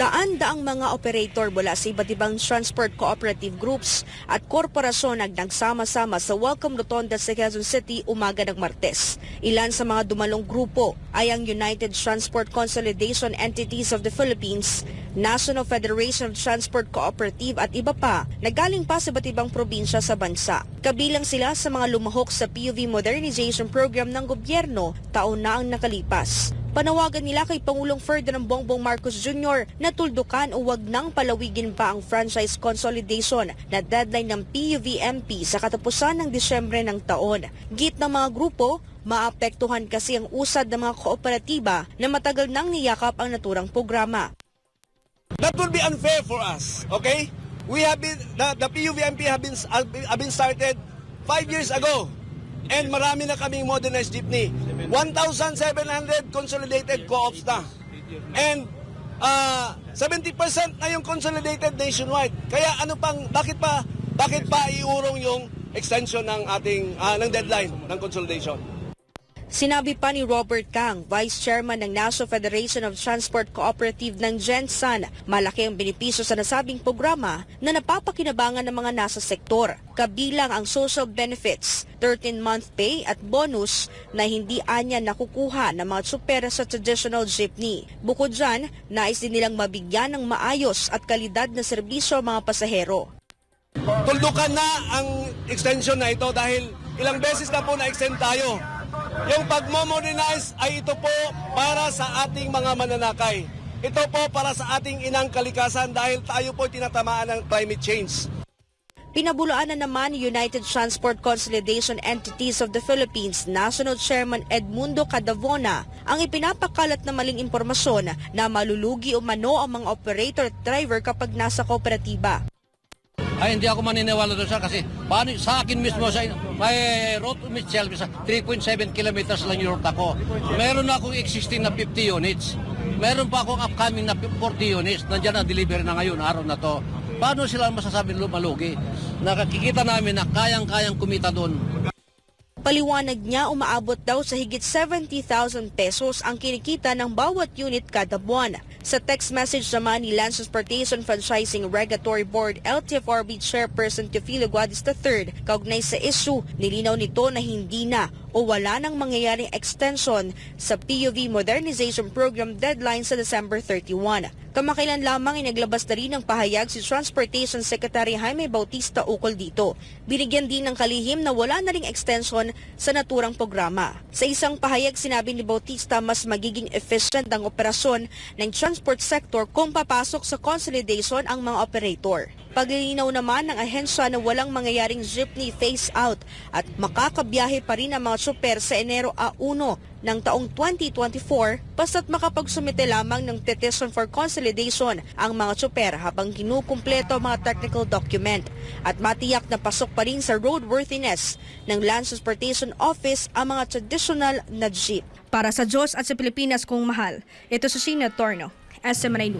Daan-daang mga operator mula sa iba't ibang transport cooperative groups at korporasyon ang nagsama-sama sa Welcome Rotonda sa Quezon City umaga ng Martes. Ilan sa mga dumalong grupo ay ang United Transport Consolidation Entities of the Philippines, National Federation of Transport Cooperative at iba pa na galing pa sa iba't ibang probinsya sa bansa. Kabilang sila sa mga lumahok sa PUV Modernization Program ng gobyerno taon na ang nakalipas. Panawagan nila kay Pangulong Ferdinand Bongbong Marcos Jr. na tuldukan o wag nang palawigin pa ang franchise consolidation na deadline ng PUVMP sa katapusan ng Disyembre ng taon. Git ng mga grupo, maapektuhan kasi ang usad ng mga kooperatiba na matagal nang niyakap ang naturang programa. That will be unfair for us, okay? We have been, the, the PUVMP have been, have been started five years ago. And marami na kaming modernized jeepney. 1,700 consolidated co-ops na. And uh, 70% na yung consolidated nationwide. Kaya ano pang, bakit pa, bakit pa iurong yung extension ng ating, ah, ng deadline ng consolidation? Sinabi pa ni Robert Kang, Vice Chairman ng National Federation of Transport Cooperative ng Gensan, malaki ang benepisyo sa nasabing programa na napapakinabangan ng mga nasa sektor. Kabilang ang social benefits, 13-month pay at bonus na hindi anya nakukuha ng mga tsupera sa traditional jeepney. Bukod dyan, nais din nilang mabigyan ng maayos at kalidad na serbisyo ang mga pasahero. tuldukan na ang extension na ito dahil ilang beses na po na-extend tayo. Yung pagmomodernize ay ito po para sa ating mga mananakay. Ito po para sa ating inang kalikasan dahil tayo po tinatamaan ng climate change. Pinabulaan na naman ni United Transport Consolidation Entities of the Philippines National Chairman Edmundo Cadavona ang ipinapakalat na maling impormasyon na malulugi o mano ang mga operator at driver kapag nasa kooperatiba. Ay, hindi ako maniniwala doon sir kasi paano, sa akin mismo sa may road sa 3.7 kilometers lang yung route ako. Meron na akong existing na 50 units. Meron pa akong upcoming na 40 units. Nandiyan na delivery na ngayon, araw na to. Paano sila masasabing lumalugi? Nakakikita namin na kayang-kayang kumita doon. Paliwanag niya umaabot daw sa higit 70,000 pesos ang kinikita ng bawat unit kada buwan. Sa text message naman ni Land Transportation Franchising Regulatory Board LTFRB Chairperson Teofilo Guadis III kaugnay sa issue, nilinaw nito na hindi na o wala nang mangyayaring extension sa PUV Modernization Program deadline sa December 31. Kamakailan lamang inaglabas na rin ng pahayag si Transportation Secretary Jaime Bautista ukol dito. Binigyan din ng kalihim na wala na ring extension sa naturang programa. Sa isang pahayag sinabi ni Bautista mas magiging efficient ang operasyon ng transport sector kung papasok sa consolidation ang mga operator. Paglilinaw naman ng ahensya na walang mangyayaring jeepney phase-out at makakabiyahe pa rin ang mga tsuper sa Enero a 1 ng taong 2024 basta't makapagsumite lamang ng petition for consolidation ang mga tsuper habang kinukumpleto mga technical document at matiyak na pasok pa rin sa roadworthiness ng Land Transportation Office ang mga traditional na jeep. Para sa Diyos at sa Pilipinas kung mahal, ito si Sheena Torno, SMNI News.